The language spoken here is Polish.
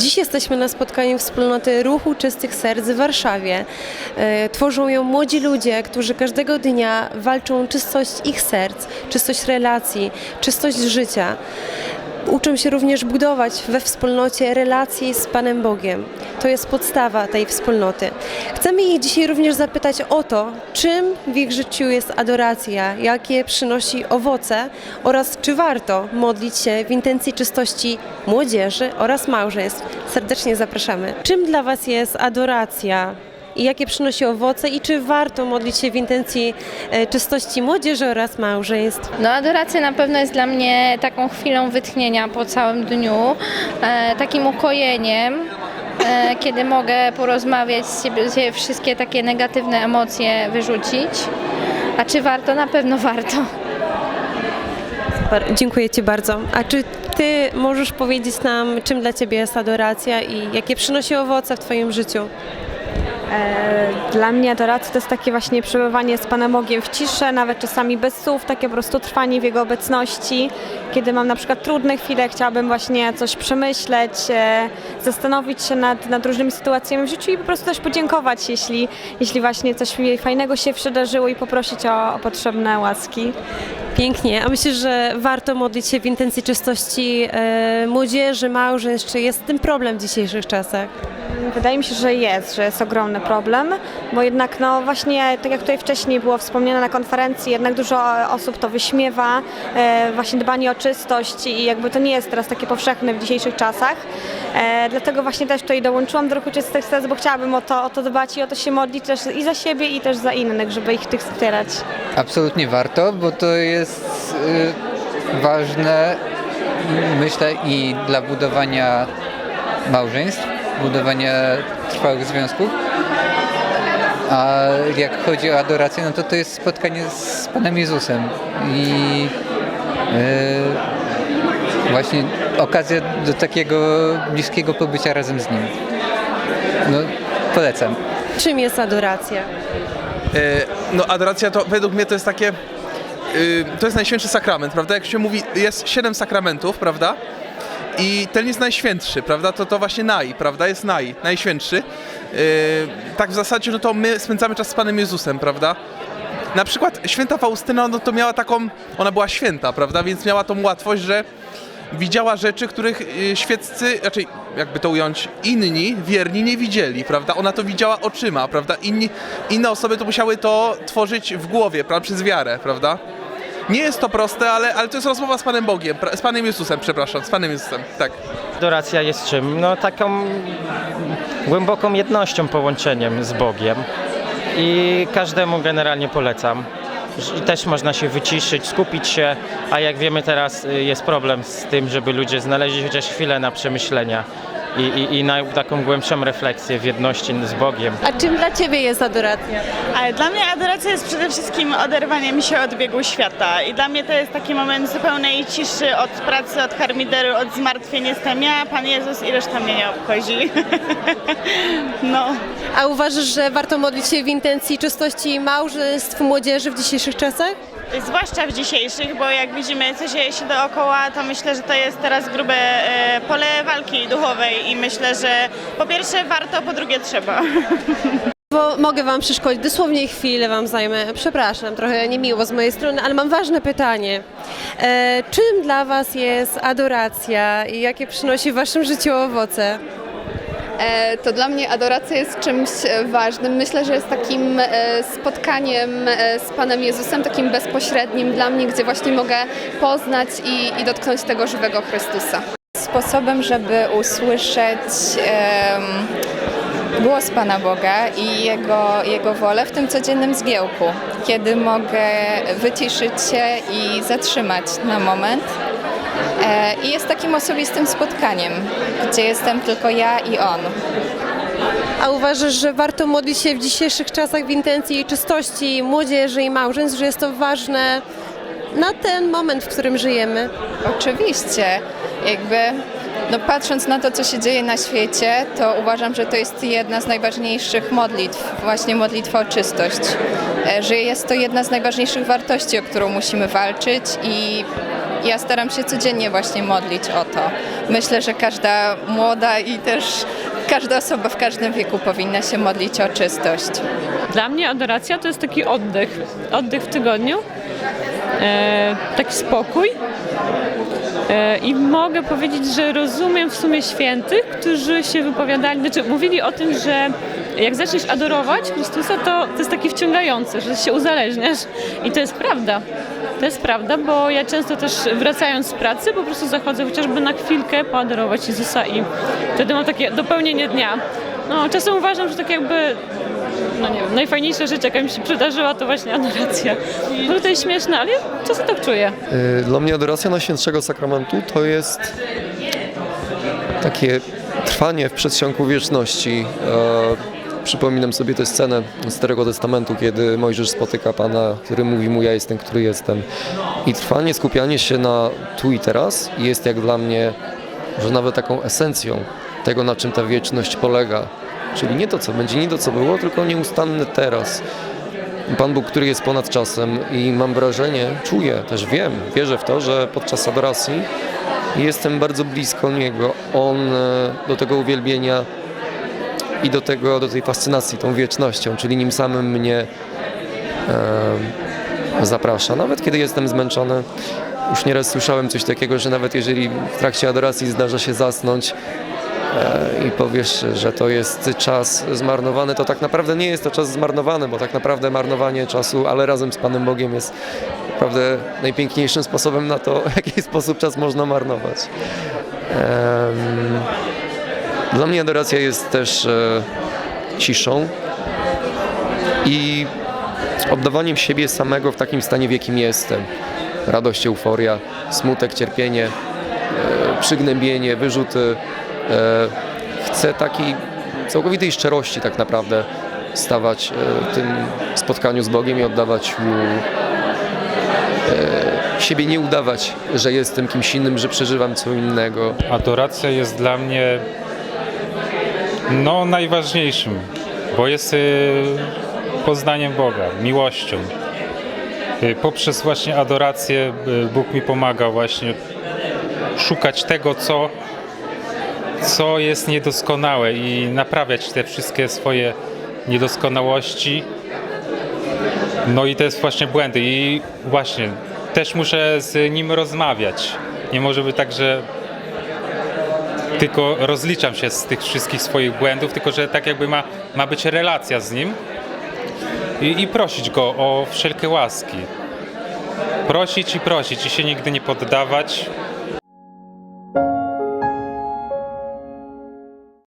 Dziś jesteśmy na spotkaniu wspólnoty Ruchu Czystych Serc w Warszawie. E, Tworzą ją młodzi ludzie, którzy każdego dnia walczą o czystość ich serc, czystość relacji, czystość życia. Uczą się również budować we wspólnocie relacji z Panem Bogiem. To jest podstawa tej wspólnoty. Chcemy ich dzisiaj również zapytać o to, czym w ich życiu jest adoracja, jakie przynosi owoce oraz czy warto modlić się w intencji czystości młodzieży oraz małżeństw. Serdecznie zapraszamy. Czym dla Was jest adoracja? I jakie przynosi owoce i czy warto modlić się w intencji e, czystości młodzieży oraz małżeństw? No adoracja na pewno jest dla mnie taką chwilą wytchnienia po całym dniu, e, takim ukojeniem, e, kiedy mogę porozmawiać z siebie, wszystkie takie negatywne emocje wyrzucić. A czy warto? Na pewno warto. Super, dziękuję Ci bardzo. A czy Ty możesz powiedzieć nam, czym dla Ciebie jest adoracja i jakie przynosi owoce w Twoim życiu? E, Dla mnie adoracja to jest takie właśnie przebywanie z Panem Bogiem w ciszy, nawet czasami bez słów, takie po prostu trwanie w Jego obecności. Kiedy mam na przykład trudne chwile, chciałabym właśnie coś przemyśleć, e, zastanowić się nad, nad różnymi sytuacjami w życiu i po prostu też podziękować, jeśli, jeśli właśnie coś fajnego się przydarzyło i poprosić o, o potrzebne łaski. Pięknie. A myślisz, że warto modlić się w intencji czystości e, młodzieży, małżeństw? Czy jest z tym problem w dzisiejszych czasach? Wydaje mi się, że jest, że jest ogromny problem, bo jednak no właśnie, tak jak tutaj wcześniej było wspomniane na konferencji, jednak dużo osób to wyśmiewa, e, właśnie dbanie o czystość i jakby to nie jest teraz takie powszechne w dzisiejszych czasach. E, dlatego właśnie też tutaj dołączyłam do ruchu Czystych Serc, bo chciałabym o to, o to dbać i o to się modlić też i za siebie i też za innych, żeby ich tych wspierać. Absolutnie warto, bo to jest y, ważne, myślę, i dla budowania małżeństw, budowania trwałych związków. A jak chodzi o adorację, no to to jest spotkanie z Panem Jezusem i y, właśnie okazja do takiego bliskiego pobycia razem z Nim. No, polecam. Czym jest adoracja? E, No adoracja to według mnie to jest takie, to jest najświętszy sakrament, prawda? Jak się mówi, jest siedem sakramentów, prawda? I ten jest najświętszy, prawda? To to właśnie naj, prawda? Jest naj, najświętszy. Y, Tak w zasadzie, no to my spędzamy czas z Panem Jezusem, prawda? Na przykład święta Faustyna, no to miała taką, ona była święta, prawda? Więc miała tą łatwość, że widziała rzeczy, których y, świeccy, raczej jakby to ująć, inni, wierni nie widzieli, prawda? Ona to widziała oczyma, prawda? Inni, inne osoby to musiały to tworzyć w głowie, prawda? Przez wiarę, prawda? Nie jest to proste, ale, ale to jest rozmowa z Panem Bogiem, z Panem Jezusem, przepraszam, z Panem Jezusem, tak. Adoracja jest czym? No taką głęboką jednością, połączeniem z Bogiem. I każdemu generalnie polecam. Też można się wyciszyć, skupić się, a jak wiemy teraz y, jest problem z tym, żeby ludzie znaleźli chociaż chwilę na przemyślenia i, i, i na taką głębszą refleksję w jedności z Bogiem. A czym dla Ciebie jest adoracja? Ale dla mnie adoracja jest przede wszystkim oderwaniem się od biegu świata i dla mnie to jest taki moment zupełnej ciszy od pracy, od harmideru, od zmartwień. Jestem ja, Pan Jezus i reszta mnie nie obchodzi. No. A uważasz, że warto modlić się w intencji czystości małżeństw młodzieży w dzisiejszych czasach? Zwłaszcza w dzisiejszych, bo jak widzimy, co dzieje się dookoła, to myślę, że to jest teraz grube e, pole walki duchowej i myślę, że po pierwsze warto, po drugie trzeba. Bo mogę Wam przeszkodzić, dosłownie chwilę Wam zajmę. Przepraszam, trochę niemiło z mojej strony, ale mam ważne pytanie. E, czym dla Was jest adoracja i jakie przynosi w Waszym życiu owoce? E, To dla mnie adoracja jest czymś e, ważnym. Myślę, że jest takim e, spotkaniem e, z Panem Jezusem, takim bezpośrednim dla mnie, gdzie właśnie mogę poznać i, i dotknąć tego żywego Chrystusa. Sposobem, żeby usłyszeć głos Pana Boga i Jego, Jego wolę w tym codziennym zgiełku, kiedy mogę wyciszyć się i zatrzymać na moment. E, I jest takim osobistym spotkaniem, gdzie jestem tylko ja i On. A uważasz, że warto modlić się w dzisiejszych czasach w intencji czystości młodzieży i małżeństw, że jest to ważne na ten moment, w którym żyjemy? Oczywiście, jakby no patrząc na to, co się dzieje na świecie, to uważam, że to jest jedna z najważniejszych modlitw, właśnie modlitwa o czystość. E, Że jest to jedna z najważniejszych wartości, o którą musimy walczyć i Ja staram się codziennie właśnie modlić o to. Myślę, że każda młoda i też każda osoba w każdym wieku powinna się modlić o czystość. Dla mnie adoracja to jest taki oddech. Oddech w tygodniu. E, taki spokój. E, I mogę powiedzieć, że rozumiem w sumie świętych, którzy się wypowiadali, znaczy mówili o tym, że jak zaczniesz adorować Chrystusa, to to jest taki wciągający, że się uzależniasz. I to jest prawda. To jest prawda, bo ja często też wracając z pracy po prostu zachodzę chociażby na chwilkę poadorować Jezusa i wtedy mam takie dopełnienie dnia. No, czasem uważam, że tak jakby no nie wiem, najfajniejsza rzecz, jaka mi się przydarzyła, to właśnie adoracja. Może to jest śmieszne, ale ja czasem tak czuję. Y, Dla mnie adoracja Najświętszego Sakramentu to jest takie trwanie w przedsionku wieczności. E, Przypominam sobie tę scenę z Starego Testamentu, kiedy Mojżesz spotyka Pana, który mówi mu, ja jestem, który jestem. I trwanie, skupianie się na tu i teraz jest jak dla mnie, że nawet taką esencją tego, na czym ta wieczność polega. Czyli nie to, co będzie, nie to, co było, tylko nieustanny teraz. Pan Bóg, który jest ponad czasem i mam wrażenie, czuję, też wiem, wierzę w to, że podczas adoracji jestem bardzo blisko Niego. On e, do tego uwielbienia i do tego, do tej fascynacji tą wiecznością, czyli nim samym mnie e, zaprasza. Nawet kiedy jestem zmęczony, już nieraz słyszałem coś takiego, że nawet jeżeli w trakcie adoracji zdarza się zasnąć, i powiesz, że to jest czas zmarnowany, to tak naprawdę nie jest to czas zmarnowany, bo tak naprawdę marnowanie czasu, ale razem z Panem Bogiem jest naprawdę najpiękniejszym sposobem na to, w jaki sposób czas można marnować. Dla mnie adoracja jest też e, ciszą i oddawaniem siebie samego w takim stanie, w jakim jestem. Radość, euforia, smutek, cierpienie, e, przygnębienie, wyrzuty. E, chcę takiej całkowitej szczerości tak naprawdę stawać e, w tym spotkaniu z Bogiem i oddawać Mu e, siebie, nie udawać, że jestem kimś innym, że przeżywam co innego. Adoracja jest dla mnie no najważniejszym, bo jest y, poznaniem Boga, miłością. Y, Poprzez właśnie adorację y, Bóg mi pomaga właśnie szukać tego, co, co jest niedoskonałe i naprawiać te wszystkie swoje niedoskonałości. No i to jest właśnie błędy i właśnie też muszę z nim rozmawiać. Nie może być tak, że tylko rozliczam się z tych wszystkich swoich błędów, tylko że tak jakby ma, ma być relacja z nim i, i prosić go o wszelkie łaski. Prosić i prosić i się nigdy nie poddawać,